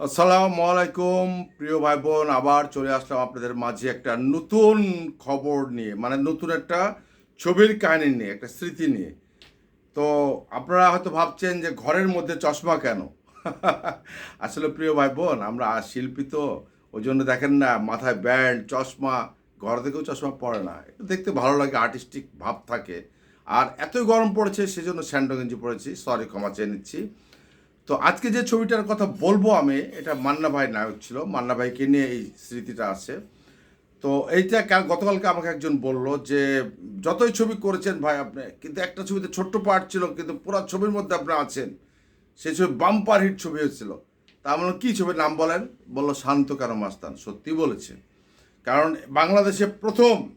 আসসালামু আলাইকুম, প্রিয় ভাই বোন আবার চলে আসলাম আপনাদের মাঝে একটা নতুন খবর নিয়ে মানে নতুন একটা ছবির কাহিনী নিয়ে, একটা স্মৃতি নিয়ে। তো আপনারা হয়তো ভাবছেন যে ঘরের মধ্যে চশমা কেন? আসলে প্রিয় ভাই বোন আমরা শিল্পী তো, ওই জন্য দেখেন না, মাথায় ব্যান্ড, চশমা, ঘর থেকেও চশমা পড়ে না। একটু দেখতে ভালো লাগে আর্টিস্টিক ভাব থাকে। আর এতই গরম পড়েছে, সেজন্য স্যান্ডো গেঞ্জি পড়েছি সরি ক্ষমা চেয়ে নিচ্ছি। তো আজকে যে ছবিটার কথা বলব আমি, এটা মান্না ভাই নায়ক ছিল। মান্না ভাইকে নিয়ে এই স্মৃতিটা আছে। তো এইটা গতকালকে আমাকে একজন বলল যে, যতই ছবি করেছেন ভাই আপনি, কিন্তু একটা ছবিতে ছোট্ট পার্ট ছিল, কিন্তু পুরো ছবির মধ্যে আপনি আছেন। সেই ছবি বাম্পার হিট ছবি হয়েছিল। তা আমরা কী ছবির নাম বলেন? বলল, শান্ত কানো মাস্তান। সত্যি বলেছে। কারণ বাংলাদেশে প্রথম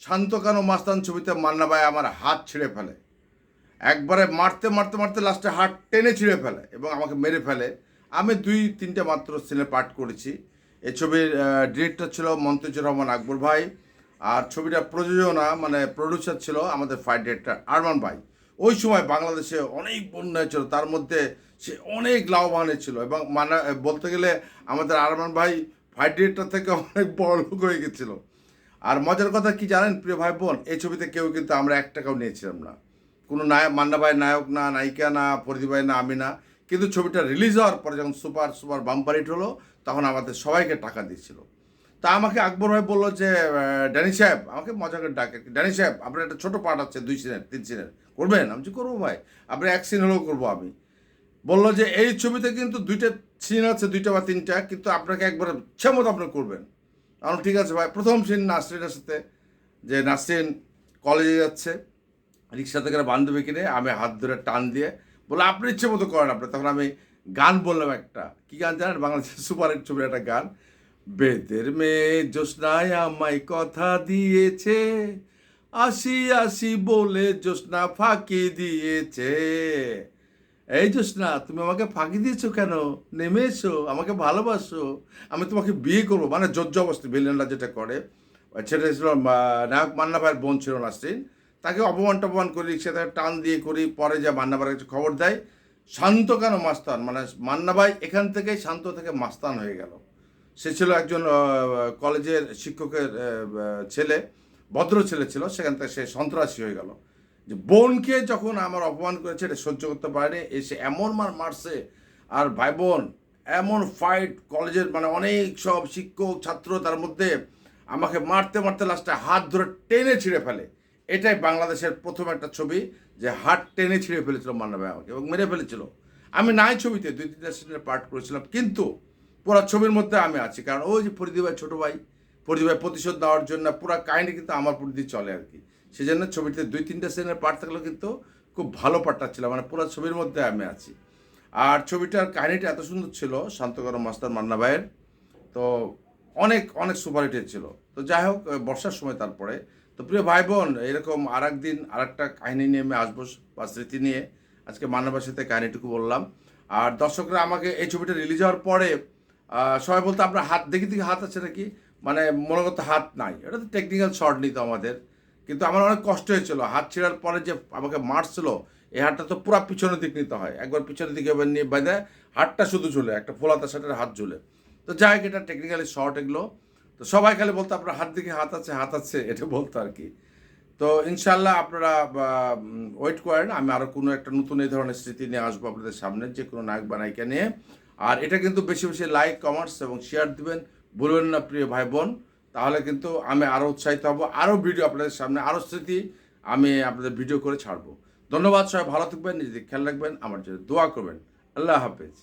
শান্ত কানো মাস্তান ছবিতে মান্না ভাই আমার হাত ছিঁড়ে ফেলে। একবারে মারতে মারতে মারতে লাস্টে হাত টেনে ছিঁড়ে ফেলে এবং আমাকে মেরে ফেলে। আমি দুই, তিনটে মাত্র সিনে পাঠ করেছি। এই ছবির ডিরেক্টর ছিল মন্তেজুর রহমান আকবর ভাই আর ছবিটা প্রযোজনা মানে প্রডিউসার ছিল আমাদের ফাইট ডিরেক্টর আরমান ভাই। ওই সময় বাংলাদেশে অনেক বন্যা ছিল, তার মধ্যে সে অনেক লাভবান ছিল এবং মানে বলতে গেলে আমাদের আরমান ভাই ফাইট ডিরেক্টর থেকে অনেক বড় লোক হয়ে গেছিল। আর মজার কথা কি জানেন প্রিয় ভাই বোন এই ছবিতে কেউ কিন্তু আমরা এক টাকাও নিয়েছিলাম না। কোনো নায়ক মান্না ভাই নায়ক না, নায়িকা না পরিধি না, আমি না। কিন্তু ছবিটা রিলিজ হওয়ার পরে যখন সুপার সুপার বাম্পার হিট হলো, তখন আমাদের সবাইকে টাকা দিয়েছিল। তা আমাকে আকবর ভাই বলল যে ড্যানি সাহেব, আমাকে মজা করে ডাকে। ড্যানি সাহেব, আপনার একটা ছোটো পার্ট আছে, দুই সিনের তিন সিনের করবেন? আমি যে করব ভাই। আপনি এক সিন হলেও করব আমি। বলল যে, এই ছবিতে কিন্তু দুইটা সিন আছে, দুইটা বা তিনটা, কিন্তু আপনাকে একবার মতো আপনি করবেন। আমি ঠিক আছে ভাই, প্রথম সিন নাসরিনের সাথে, যে নাসরিন কলেজে যাচ্ছে রিক্সা থেকে বান্ধবী কিনে আমি হাত ধরে টান দিয়ে বলে আপনি ইচ্ছে মতো করেন আপনি। তখন আমি গান বললাম একটা। কি গান জানেন? বাংলাদেশের সুপার হিট ছবির একটা গান। বেদের মেয়ে জ্যোৎস্নায় আমায় কথা দিয়েছে, আসি আসি বলে জ্যোৎস্না ফাঁকি দিয়েছে। এই জ্যোৎস্না, তুমি আমাকে ফাঁকি দিয়েছ কেন? নেমে এসো আমাকে ভালোবাসো, আমি তোমাকে বিয়ে করব। মানে জর্জবস্তি, ভিলেনরা যেটা করে। সেটা ছিল নায়ক মান্না ভাইয়ের বোন ছিল নাসরিন। তাকে অপমান টপমান করি সে তাকে টান দিয়ে করি, পরে যা মান্না ভাইয়ের কাছে খবর দেয়, শান্ত কেন মাস্তান? মানে মান্না ভাই এখান থেকেই শান্ত থেকে মাস্তান হয়ে গেল। সে ছিল একজন কলেজের শিক্ষকের ছেলে, ভদ্র ছেলে ছিল, সেখান থেকে সে সন্ত্রাসী হয়ে গেল। যে বোনকে যখন আমার অপমান করেছে, এটা সহ্য করতে পারেনি এসে এমন মার মারছে, আর ভাই বোন এমন ফাইট কলেজের মানে অনেক সব শিক্ষক, ছাত্র তার মধ্যে আমাকে মারতে মারতে লাস্টে হাত ধরে টেনে ছিঁড়ে ফেলে। এটাই বাংলাদেশের প্রথম একটা ছবি যে হাত টেনে ছিঁড়ে ফেলেছিল মান্না ভাই আমাকে এবং মেরে ফেলেছিল। আমি নাই ছবিতে, দুই তিনটা সিনের পার্ট করেছিলাম, কিন্তু পুরো ছবির মধ্যে আমি আছি। কারণ ওই যে ফরিদি ভাই ছোটো ভাই, ফরিদি ভাই প্রতিশোধ দেওয়ার জন্য পুরো কাহিনী কিন্তু আমার দিয়ে চলে আর কি। সেই জন্য ছবিতে দুই তিনটা সিনের পার্ট থাকলেও কিন্তু খুব ভালো পার্টটা ছিল মানে পুরো ছবির মধ্যে আমি আছি। আর ছবিটার কাহিনীটা এত সুন্দর ছিল, শান্তকর মাস্টার মান্না ভাইয়ের। তো অনেক অনেক সুপারহিটের ছিল। তো যাই হোক বর্ষার সময় তারপরে তো প্রিয় ভাই বোন এরকম আর একদিন আর একটা কাহিনী নিয়ে আমি আসব বা স্মৃতি নিয়ে। আজকে মানবের সাথে কাহিনীটুকু বললাম। আর দর্শকরা আমাকে এই ছবিটা রিলিজ হওয়ার পরে সবাই বলতো, আপনার হাত, দেখি দেখি হাত আছে নাকি? মানে মনে করতো হাত নাই। এটা তো টেকনিক্যাল শর্ট নিত আমাদের। কিন্তু আমার অনেক কষ্ট হয়েছিল। হাত ছেড়ার পরে যে আমাকে মারছিল এই হাতটা তো পুরো পিছনের দিক নিতে হয়। একবার পিছনের দিকে এবার নিয়ে বেঁধে হাতটা শুধু ঝুলে, একটা ফোলাতা শার্টের হাত ঝুলে। তো যাই হোক, এটা টেকনিক্যালি শর্ট এগুলো। তো সবাই খালি বলতো, আপনার হাত দিকে হাত আছে হাত আছে, এটা বলতো আর কি। তো ইনশাল্লাহ আপনারা ওয়েট করেন, আমি আরও কোনো একটা নতুন এই ধরনের স্মৃতি নিয়ে আসব আপনাদের সামনে, যে কোনো নায়ক বা নায়িকা নিয়ে। আর এটা কিন্তু বেশি বেশি লাইক কমেন্টস এবং শেয়ার দিবেন। ভুলবেন না, প্রিয় ভাই বোন তাহলে কিন্তু আমি আরও উৎসাহিত হব আরও ভিডিও আপনাদের সামনে আরও স্মৃতি আমি আপনাদের ভিডিও করে ছাড়বো। ধন্যবাদ সবাই, ভালো থাকবেন, নিজেদের খেয়াল রাখবেন, আমার জন্য দোয়া করবেন। আল্লাহ হাফেজ।